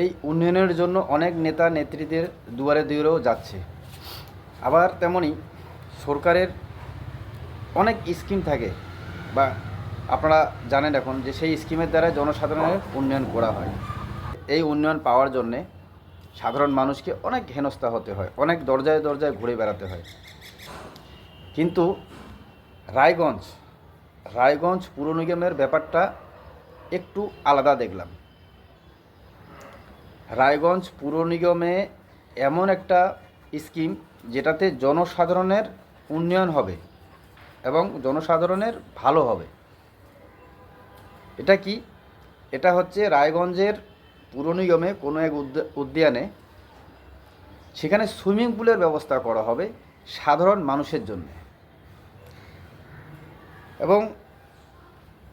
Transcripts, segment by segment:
এই উন্নয়নের জন্য অনেক নেতা নেত্রীদের দুয়ারে দুয়ারেও যাচ্ছে। আবার তেমনি সরকারের অনেক স্কিম থাকে বা আপনারা জানেন এখন যে সেই স্কিমের দ্বারা জনসাধারণের উন্নয়ন করা হয়। এই উন্নয়ন পাওয়ার জন্যে সাধারণ মানুষকে অনেক হেনস্থা হতে হয়, অনেক দরজায় দরজায় ঘুরে বেড়াতে হয়। কিন্তু রায়গঞ্জ রায়গঞ্জ পুর নিগমের ব্যাপারটা একটু আলাদা দেখলাম। রায়গঞ্জ পুর নিগমে এমন একটা স্কিম যেটাতে জনসাধারণের উন্নয়ন হবে এবং জনসাধারণের ভালো হবে। এটা কি? এটা হচ্ছে রায়গঞ্জের পুর নিগমে কোনো এক উদ্যা- উদ্যানে সেখানে সুইমিং পুলের ব্যবস্থা করা হবে সাধারণ মানুষের জন্য। এবং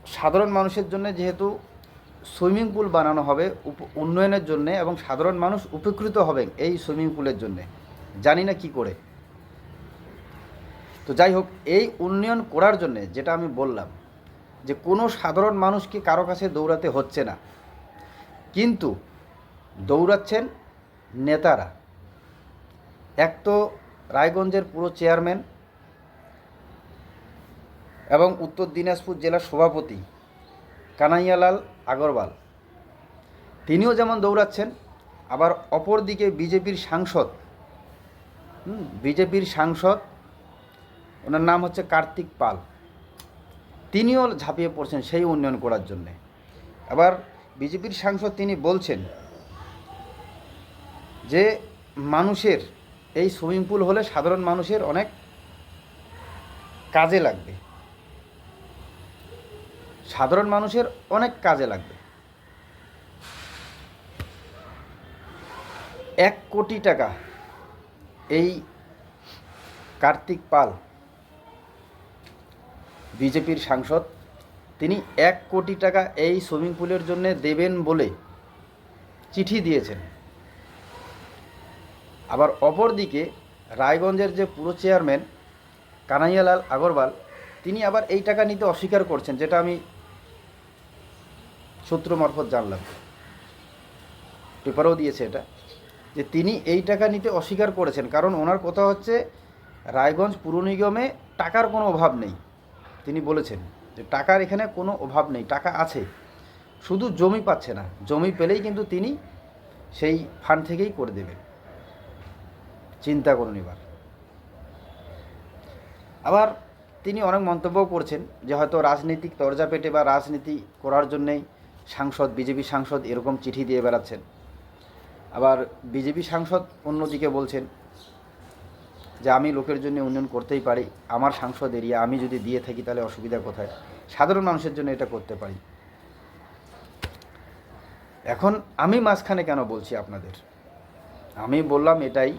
সাধারণ মানুষের জন্য যেহেতু সুইমিং পুল বানানো হবে উন্নয়নের জন্যে এবং সাধারণ মানুষ উপকৃত হবেন এই সুইমিং পুলের জন্যে। জানি না কি করে। তো যাই হোক, এই উন্নয়ন করার জন্যে যেটা আমি বললাম, যে কোনো সাধারণ মানুষকে কারও কাছে দৌড়াতে হচ্ছে না। কিন্তু দৌড়াচ্ছেন নেতারা। এক তো রায়গঞ্জের পুরো চেয়ারম্যান এবং উত্তর দিনাজপুর জেলার সভাপতি কানাইয়ালাল আগরওয়াল। তিনিও যেমন দৌড়াচ্ছেন, আবার অপরদিকে বিজেপির সাংসদ বিজেপির সাংসদ, ওনার নাম হচ্ছে কার্তিক পাল। তিনিও ঝাঁপিয়ে পড়ছেন সেই উন্নয়ন করার জন্যে। আবার বিজেপির সাংসদ তিনি বলছেন যে, মানুষের এই সুইমিং পুল হলে সাধারণ মানুষের অনেক কাজে লাগবে। সাধারণ মানুষের অনেক কাজে লাগবে। এক কোটি টাকা এই কার্তিক পাল, বিজেপির সাংসদ, তিনি এক কোটি টাকা এই সুইমিং পুলের জন্য দেবেন বলে চিঠি দিয়েছেন। আবার অপরদিকে রায়গঞ্জের যে পুরো চেয়ারম্যান কানাইয়ালাল আগরওয়াল, তিনি আবার এই টাকা নিতে অস্বীকার করছেন, যেটা আমি সূত্র মারফত জানলাম। পেপারও দিয়েছে এটা, যে তিনি এই টাকা নিতে অস্বীকার করেছেন। কারণ ওনার কথা হচ্ছে, রায়গঞ্জ পুর নিগমে টাকার কোনো অভাব নেই। তিনি বলেছেন যে টাকার এখানে কোনো অভাব নেই, টাকা আছে। শুধু জমি পাচ্ছে না, জমি পেলেই কিন্তু তিনি সেই ফান্ড থেকেই করে দেবেন। চিন্তা করুন এবার। আবার তিনি অনেক মন্তব্য করছেন যে হয়তো রাজনৈতিক তরজা পেটে বা রাজনীতি করার জন্যেই সাংসদ, বিজেপি সাংসদ এরকম চিঠি দিয়ে বেড়াচ্ছেন। আবার বিজেপি সাংসদ অন্যদিকে বলছেন যে, আমি লোকের জন্য উন্নয়ন করতেই পারি, আমার সাংসদ এরিয়া, আমি যদি দিয়ে থাকি তাহলে অসুবিধা কোথায়? সাধারণ মানুষের জন্য এটা করতে পারি। এখন আমি মাঝখানে কেন বলছি আপনাদের? আমি বললাম এটাই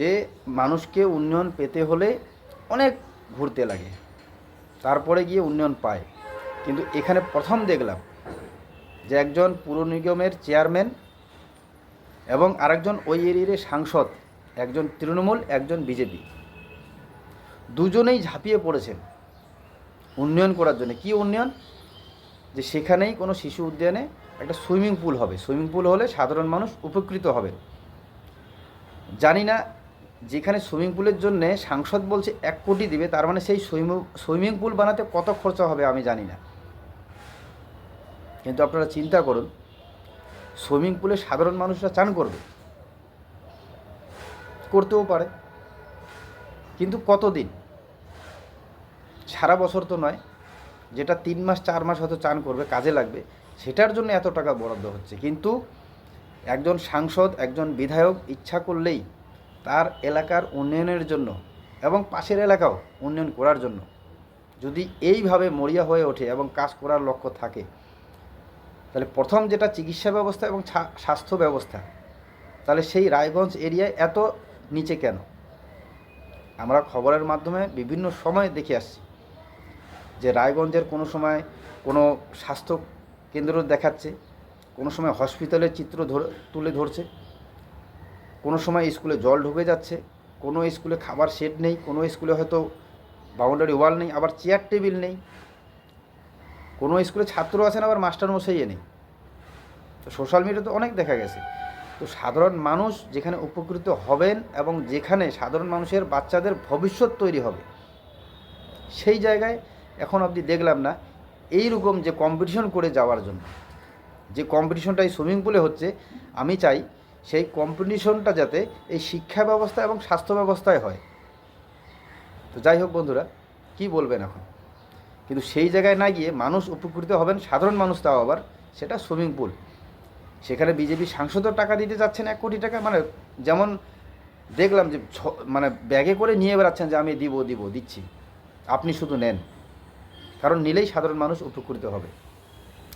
যে, মানুষকে উন্নয়ন পেতে হলে অনেক ঘুরতে লাগে, তারপরে গিয়ে উন্নয়ন পায়। কিন্তু এখানে প্রথম দেখলাম যে একজন পুর নিগমের চেয়ারম্যান এবং আরেকজন ওই এরিয়ার সাংসদ, একজন তৃণমূল, একজন বিজেপি। দুজনেই ঝাঁপিয়ে পড়েছেন উন্নয়ন করার জন্য। কি উন্নয়ন? যে সেখানেই কোনো শিশু উদ্যানে একটা সুইমিং পুল হবে। সুইমিং পুল হলে সাধারণ মানুষ উপকৃত হবে জানি না যেখানে সুইমিং পুলের জন্য সাংসদ বলছে এক কোটি দিবে, তার মানে সেই সুইমিং সুইমিং পুল বানাতে কত খরচা হবে আমি জানি না। কিন্তু আপনারা চিন্তা করুন, সুইমিং পুলে সাধারণ মানুষরা চান করবে? করতেও পারে। কিন্তু কতদিন? সারা বছর তো নয়, যেটা তিন মাস, চার মাস হয়তো চান করবে, কাজে লাগবে, সেটার জন্য এত টাকা বরাদ্দ হচ্ছে। কিন্তু একজন সাংসদ, একজন বিধায়ক ইচ্ছা করলেই তার এলাকার উন্নয়নের জন্য এবং পাশের এলাকাও উন্নয়ন করার জন্য যদি এইভাবে মরিয়া হয়ে ওঠে এবং কাজ করার লক্ষ্য থাকে তাহলে প্রথম যেটা চিকিৎসা ব্যবস্থা এবং স্বাস্থ্য ব্যবস্থা, তাহলে সেই রায়গঞ্জ এরিয়ায় এত নিচে কেন? আমরা খবরের মাধ্যমে বিভিন্ন সময় দেখে আসছি যে রায়গঞ্জের কোনো সময় কোনো স্বাস্থ্য কেন্দ্র দেখাচ্ছে, কোনো সময় হসপিটালের চিত্র তুলে ধরছে, কোনো সময় স্কুলে জল ঢুকে যাচ্ছে, কোনো স্কুলে খাবার সেট নেই, কোনো স্কুলে হয়তো বাউন্ডারি ওয়াল নেই, আবার চেয়ার টেবিল নেই কোনো স্কুলে ছাত্র আছেন আবার মাস্টারমশাইয়ে নেই। তো সোশ্যাল মিডিয়াতে অনেক দেখা গেছে। তো সাধারণ মানুষ যেখানে উপকৃত হবেন এবং যেখানে সাধারণ মানুষের বাচ্চাদের ভবিষ্যৎ তৈরি হবে, সেই জায়গায় এখন অবধি দেখলাম না, এইরকম যে কম্পিটিশন করে যাওয়ার জন্য। যে কম্পিটিশনটা এই সুইমিং পুলে হচ্ছে, আমি চাই সেই কম্পিটিশনটা যাতে এই শিক্ষা ব্যবস্থা এবং স্বাস্থ্য ব্যবস্থায় হয়। তো যাই হোক বন্ধুরা, কি বলবেন এখন? কিন্তু সেই জায়গায় না গিয়ে মানুষ উপকৃত হবেন, সাধারণ মানুষ তাও আবার, সেটা সুইমিং পুল। সেখানে বিজেপি সাংসদও টাকা দিতে যাচ্ছেন এক কোটি টাকা মানে যেমন দেখলাম যে মানে ব্যাগে করে নিয়ে বেড়াচ্ছেন যে আমি দিব দিব, দিচ্ছি। আপনি শুধু নেন। কারণ নিলেই সাধারণ মানুষ উপকৃত হবে।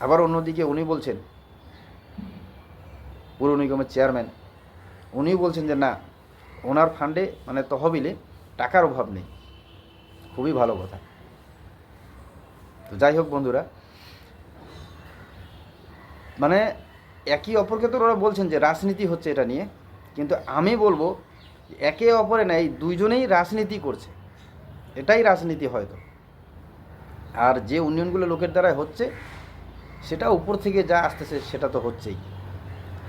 আবার অন্যদিকে উনি বলছেন, পুর নিগমের চেয়ারম্যান, উনি বলছেন যে না, ওনার ফান্ডে মানে তহবিলে টাকার অভাব নেই। খুবই ভালো কথা। যাই হোক বন্ধুরা। মানে একই অপরকে তো ওরা বলছেন যে রাজনীতি হচ্ছে এটা নিয়ে। কিন্তু আমি বলব, একে অপরে না, এই দুইজনেই রাজনীতি করছে। এটাই রাজনীতি হয়তো। আর যে উন্নয়নগুলো লোকের দ্বারাই হচ্ছে, সেটা উপর থেকে যা আসতেছে, সেটা তো হচ্ছেই।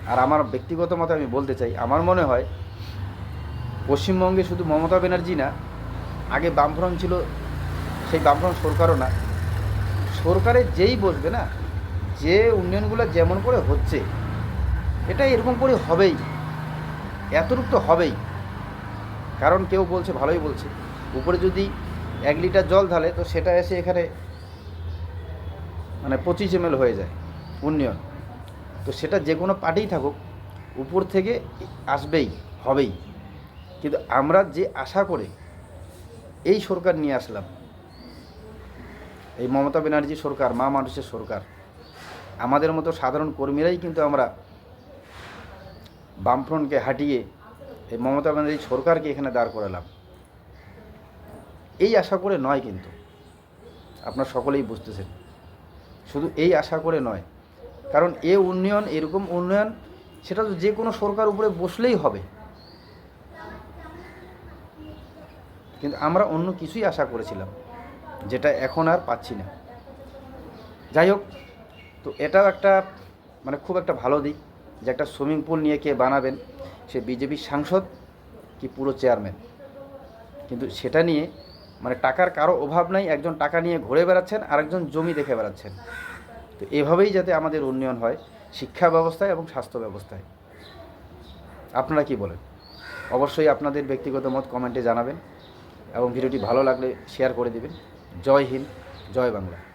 আর আমার ব্যক্তিগত মতে আমি বলতে চাই, আমার মনে হয় পশ্চিমবঙ্গে শুধু মমতা ব্যানার্জি না, আগে বামফ্রন্ট ছিল, সেই বামফ্রন্ট সরকারও না সরকারে যেই বসবে না, যে উন্নয়নগুলো যেমন করে হচ্ছে এটা এরকম করে হবেই, এতটুক তো হবেই। কারণ কেউ বলছে, ভালোই বলছে। উপরে যদি এক লিটার জল ঢালে, তো সেটা এসে এখানে মানে পঁচিশ এম হয়ে যায় উন্নয়ন। তো সেটা যে কোনো পার্টিই থাকুক, উপর থেকে আসবেই, হবেই। কিন্তু আমরা যে আশা করে এই সরকার নিয়ে আসলাম এই মমতা ব্যানার্জি সরকার, মা মানুষের সরকার, আমাদের মতো সাধারণ কর্মীরাই কিন্তু আমরা বামফ্রন্টকে হাঁটিয়ে এই মমতা ব্যানার্জি সরকারকে এখানে দাঁড় করালাম। এই আশা করে নয় কিন্তু, আপনার সকলেই বুঝতেছেন। শুধু এই আশা করে নয়, কারণ এ উন্নয়ন, এরকম উন্নয়ন, সেটা তো যে কোনো সরকার উপরে বসলেই হবে। কিন্তু আমরা অন্য কিছুই আশা করেছিলাম। যেটা এখন আর পাচ্ছি না। যাই হোক, তো এটাও একটা মানে খুব একটা ভালো দিক যে একটা সুইমিং পুল নিয়ে কে বানাবেন, সে বিজেপির সাংসদ কি পুরো চেয়ারম্যান। কিন্তু সেটা নিয়ে মানে টাকার কারও অভাব নাই, একজন টাকা নিয়ে ঘুরে বেড়াচ্ছেন, আরেকজন জমি দেখে বেড়াচ্ছেন। তো এভাবেই যাতে আমাদের উন্নয়ন হয়, শিক্ষা ব্যবস্থায় এবং স্বাস্থ্য ব্যবস্থায়। আপনারা কি বলেন? অবশ্যই আপনাদের ব্যক্তিগত মত কমেন্টে জানাবেন এবং ভিডিওটি ভালো লাগলে শেয়ার করে দিবেন। জয় হিন্দ জয় বাংলা।